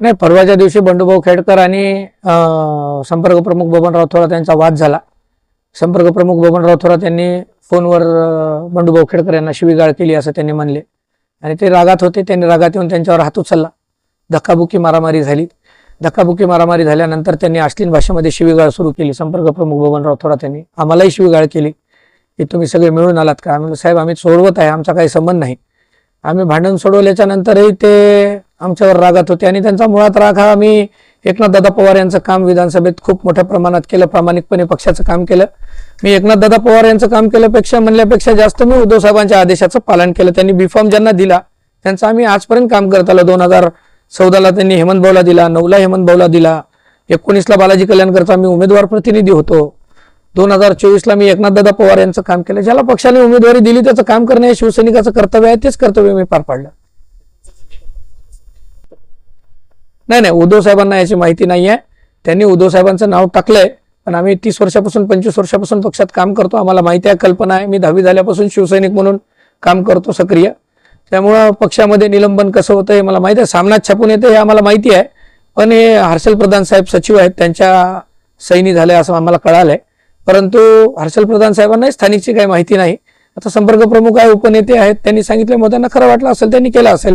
नाही परवाच्या दिवशी बंडूभाऊ खेडकर आणि संपर्क प्रमुख बबनराव थोरात यांचा वाद झाला. संपर्क प्रमुख बबनराव थोरात यांनी फोनवर बंडूभाऊ खेडकर यांना शिवीगाळ केली असं त्यांनी म्हणले. आणि ते रागात होते त्यांनी रागात येऊन त्यांच्यावर हात उचलला. धक्काबुक्की मारामारी झाली. धक्काबुक्की मारामारी झाल्यानंतर त्यांनी अश्लीन भाषेमध्ये शिवीगाळ सुरू केली. संपर्क प्रमुख बबनराव थोरात यांनी आम्हालाही शिवीगाळ केली. की तुम्ही सगळे मिळून आलात का? आम्ही साहेब आम्ही सोडवत आहे आमचा काही संबंध नाही. आम्ही भांडण सोडवल्याच्या नंतरही ते आमच्यावर रागात होते. आणि त्यांचा मुळात राग हा आम्ही एकनाथदादा पवार यांचं काम विधानसभेत खूप मोठ्या प्रमाणात केलं प्रामाणिकपणे पक्षाचं काम केलं. मी एकनाथदादा पवार यांचं काम केल्यापेक्षा म्हणल्यापेक्षा जास्त मी उद्धव साहेबांच्या आदेशाचं पालन केलं. त्यांनी बीफॉर्म ज्यांना दिला त्यांचं आम्ही आजपर्यंत काम करत आलो. दोन हजार चौदाला त्यांनी हेमंत भाऊला दिला नऊला हेमंत भाऊला दिला एकोणीसला बालाजी कल्याणकरचा मी उमेदवार प्रतिनिधी होतो. दोन हजार चोवीसला मी एकनाथदादा पवार यांचं काम केलं. ज्याला पक्षाने उमेदवारी दिली त्याचं काम करणे हे शिवसैनिकाचं कर्तव्य आहे तेच कर्तव्य मी पार पाडलं. नाही नाही उद्धव साहेबांना याची माहिती नाही आहे त्यांनी उद्धव साहेबांचं नाव टाकलंय. पण आम्ही तीस वर्षापासून पंचवीस वर्षापासून पक्षात काम करतो. आम्हाला माहिती आहे कल्पना आहे. मी दहावी झाल्यापासून शिवसैनिक म्हणून काम करतो सक्रिय. त्यामुळं पक्षामध्ये निलंबन कसं होतं हे मला माहिती आहे. सामनात छापून येते हे आम्हाला माहिती आहे. पण हे हर्षल प्रधान साहेब सचिव आहेत. त्यांच्या सैनी झाले असं आम्हाला कळालंय. परंतु हर्षल प्रधान साहेबांनाही स्थानिकची काही माहिती नाही. आता संपर्क प्रमुख आहे उपनेते आहेत. त्यांनी सांगितल्यामुळे त्यांना खरं वाटलं असेल त्यांनी केलं असेल.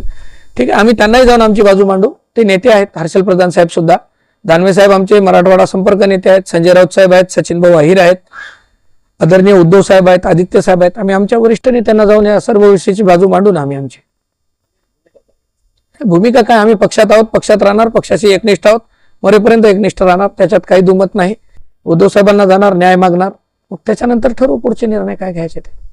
ठीक आहे आम्ही त्यांनाही जाऊन आमची बाजू मांडू. ते नेते आहेत हर्षल प्रधान साहेब सुद्धा. दानवे साहेब आमचे मराठवाडा संपर्क नेते आहेत संजय राऊत साहेब आहेत सचिन भाऊ अहिर आहेत. आदरणीय उद्धव साहेब आहेत आदित्य साहेब आहेत. आम्ही आमच्या वरिष्ठ नेत्यांना जाऊन या सर्व विषयाची बाजू मांडू ना आम्ही आमची. भूमिका काय? आम्ही पक्षात आहोत पक्षात राहणार पक्षाशी एकनिष्ठ आहोत. मरेपर्यंत एकनिष्ठ राहणार त्याच्यात काही दुमत नाही. उद्धव साहेबांना जाणार न्याय मागणार. मग त्याच्यानंतर ठरवू पुढचे निर्णय काय घ्यायचे ते.